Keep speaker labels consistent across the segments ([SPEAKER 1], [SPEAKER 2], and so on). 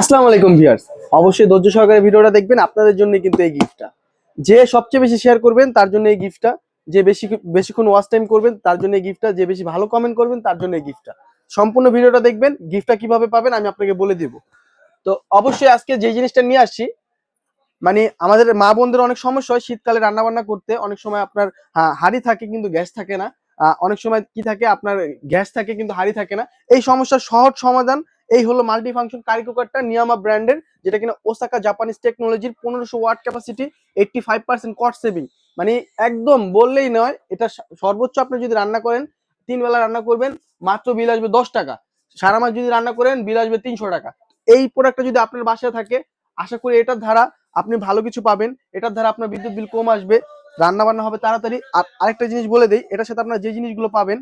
[SPEAKER 1] আসসালামু আলাইকুম ভিউয়ার্স। অবশ্যই ধৈর্য সহকারে ভিডিওটা দেখবেন, আপনাদের জন্য কিন্তু এই গিফটটা যে সবচেয়ে বেশি শেয়ার করবেন, তার জন্য এই গিফটটা যে বেশি বেশিক্ষণ ওয়াচ টাইম করবেন, তার জন্য এই গিফটটা যে বেশি ভালো কমেন্ট করবেন, তার জন্য এই গিফটটা সম্পূর্ণ ভিডিওটা দেখবেন গিফটটা কীভাবে পাবেন, আমি আপনাকে বলে দিব। তো অবশ্যই আজকে যে জিনিসটা নিয়ে আসছি মানে আমাদের মা বোনদের অনেক সমস্যা হয়, শীতকালে রান্না বান্না করতে। অনেক সময় আপনার হাঁড়ি থাকে কিন্তু গ্যাস থাকে না। অনেক সময় কি থাকে? আপনার গ্যাস থাকে কিন্তু হাঁড়ি থাকে না। এই সমস্যার সহজ সমাধান এই হলো মাল্টি ফাংশন কারি কুকারটা নিয়ামা ব্র্যান্ডের যেটা কিনা ওসাকা জাপানিজ টেকনোলজির পনেরোশো watt capacity eighty five percent cost saving মানে একদম বললেই নয়, এটা সর্বোচ্চ আপনি যদি রান্না করেন, তিন বেলা রান্না করবেন, মাত্র বিল আসবে দশ টাকা। সারা মাস যদি রান্না করেন বিল আসবে তিনশো টাকা। এই প্রোডাক্টটা যদি আপনার বাসায় থাকে, আশা করি এটার ধারা আপনি ভালো কিছু পাবেন। এটার ধারা আপনার বিদ্যুৎ বিল কম আসবে রান্না বান্না হবে তাড়াতাড়ি। আর আরেকটা জিনিস বলে দিই, এটার সাথে আপনার যে জিনিসগুলো পাবেন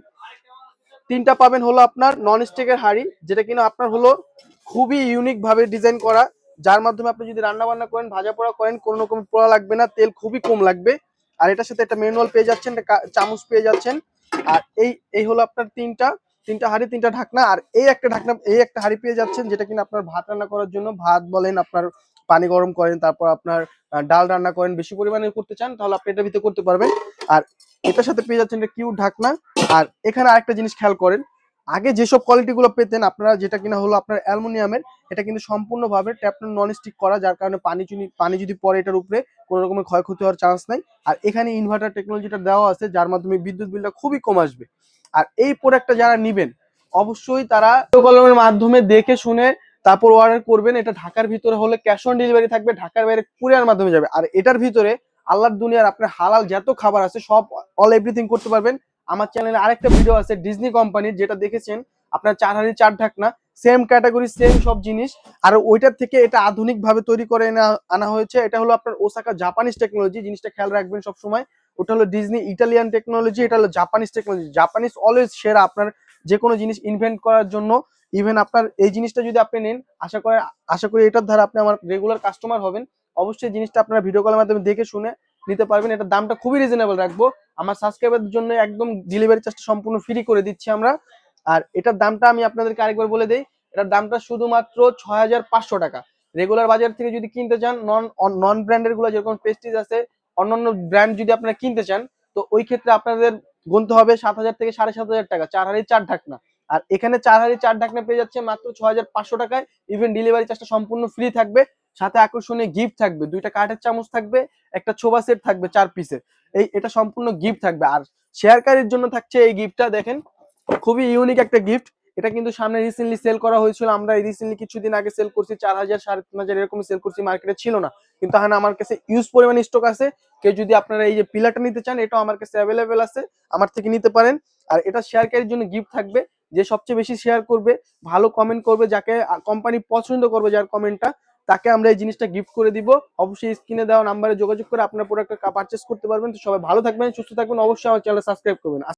[SPEAKER 1] তিনটা পাবেন হলো আপনার নন স্টিকের হাঁড়ি, যেটা কিনা আপনার হলো খুবই ইউনিক ভাবে ডিজাইন করা। যার মাধ্যমে আপনি যদি রান্না বান্না করেন ভাজা পোড়া করেন, কোনো রকম পোড়া লাগবে না, তেল খুবই কম লাগবে। আর এটার সাথে একটা ম্যানুয়াল পেয়ে যাচ্ছেন, একটা চামচ পেয়ে যাচ্ছেন। আর এই এই হলো আপনার তিনটা তিনটা হাঁড়ি, তিনটা ঢাকনা। আর এই একটা ঢাকনা, এই একটা হাঁড়ি পেয়ে যাচ্ছেন, যেটা কিনা আপনার ভাত রান্না করার জন্য। ভাত বলেন, আপনার পানি গরম করেন, তারপর আপনার ডাল রান্না করেন, বেশি পরিমাণে করতে চান, তাহলে আপনি এটার ভিতরে করতে পারবেন। আর এটার সাথে পেয়ে যাচ্ছেন একটা কিউ ঢাকনা। আর এখানে আরেকটা জিনিস খেয়াল করেন, আগে যেসব কোয়ালিটি গুলো পেতেন আপনারা, যেটা কিনা হলো আপনার অ্যালুমিনিয়ামের, এটা কিন্তু সম্পূর্ণভাবে ট্যাপটন নন স্টিক করা, যার কারণে পানি যদি পানি যদি পড়ে এটার উপরে, কোনো রকমের ক্ষয়ক্ষতি হওয়ার চান্স নাই। আর এখানে ইনভার্টার টেকনোলজিটা দেওয়া আছে, যার মাধ্যমে বিদ্যুৎ বিলটা খুবই কম আসবে। আর এই প্রোডাক্টটা যারা নিবেন, অবশ্যই তারা কলমের মাধ্যমে দেখে শুনে তারপর অর্ডার করবেন। এটা ঢাকার ভিতরে হলে ক্যাশ অন ডেলিভারি থাকবে, ঢাকার বাইরে কুরিয়ার মাধ্যমে যাবে। আর এটার ভিতরে আল্লাহর দুনিয়ার আপনার হালাল যত খাবার আছে, সব অল এভরিথিং করতে পারবেন। আমার চ্যানেলে আরেকটা ভিডিও আছে ডিজনি কোম্পানির যেটা দেখেছেন? আপনার চার হাড়ি চার ঢাকনা সেম ক্যাটাগরি সেম সব জিনিস। আর ওইটার থেকে এটা আধুনিক ভাবে তৈরি করে আনা হয়েছে। এটা হলো আপনার ওসাকা জাপানিজ টেকনোলজি জিনিসটা খেয়াল রাখবেন সব সময় ওটা হলো ডিজনি ইটালিয়ান টেকনোলজি এটা হলো জাপানিজ টেকনোলজি জাপানিজ অলওয়েজ সেরা আপনার যে কোনো জিনিস ইনভেন্ট করার জন্য। ইভেন আপনার এই জিনিসটা যদি আপনি নেন, আশা করে, আশা করি এটার দ্বারা আপনি আমার রেগুলার কাস্টমার হবেন। অবশ্যই জিনিসটা আপনারা ভিডিও কলের মাধ্যমে দেখে শুনে নিতে পারবেন। এটার দামটা খুবই রিজনেবল রাখব। আমার সাবস্ক্রাইবারদের জন্য একদম ডেলিভারি চার্জটা সম্পূর্ণ ফ্রি করে দিচ্ছি আমরা। আর এটার দামটা আমি আপনাদেরকে আরেকবার বলে দেই। এটার দামটা শুধুমাত্র ছয় হাজার পাঁচশো টাকা। রেগুলার বাজার থেকে যদি কিনতে চান নন নন ব্র্যান্ডেরগুলো যেরকম পেস্টিজ আছে, অন্যান্য ব্র্যান্ড যদি আপনারা কিনতে চান, তো ওই ক্ষেত্রে আপনাদের গুনতে হবে সাত হাজার থেকে সাড়ে সাত হাজার টাকা। চার হাড়ি চার ঢাকনা। আর এখানে চার হাড়ি, চার ঢাকনা পেয়ে যাচ্ছে মাত্র ছ হাজার পাঁচশো টাকায়। ইভেন ডেলিভারি চার্জটা সম্পূর্ণ ফ্রি থাকবে। সাথে আকর্ষণীয় গিফট থাকবে। দুইটা কাঠের চামচ থাকবে, একটা ছোবা সেট থাকবে চার পিসের এই, এটা সম্পূর্ণ গিফট থাকবে। আর শেয়ারকারীর জন্য থাকছে এই গিফটটা দেখেন, খুবই ইউনিক একটা গিফট এটা কিন্তু সামনে রিসেন্টলি সেল করা হয়েছিল। আমরা রিসেন্টলি কিছুদিন আগে সেল করছি চার হাজার সাড়ে তিন হাজার এরকম সেল করছি মার্কেটে ছিল না। কিন্তু হ্যাঁ আমার কাছে ইউজ পরিমাণ স্টক আছে। কেউ যদি আপনারা এই যে পিলারটা নিতে চান, এটাও আমার কাছে অ্যাভেলেবেল আছে। আমার থেকে নিতে পারেন। আর এটা শেয়ারকারীর জন্য গিফট থাকবে। যে সবচেয়ে বেশি শেয়ার করবে, ভালো কমেন্ট করবে, যাকে কোম্পানি পছন্দ করবে যার কমেন্টটা তাকে আমরা এই জিনিসটা গিফট করে দিব। অবশ্যই স্ক্রিনে দেওয়া নাম্বারে যোগাযোগ করে আপনার প্রোডাক্টটা পারচেস করতে পারবেন। তো সবাই ভালো থাকবেন, সুস্থ থাকবেন। অবশ্যই আমার চ্যানেল সাবস্ক্রাইব করবেন।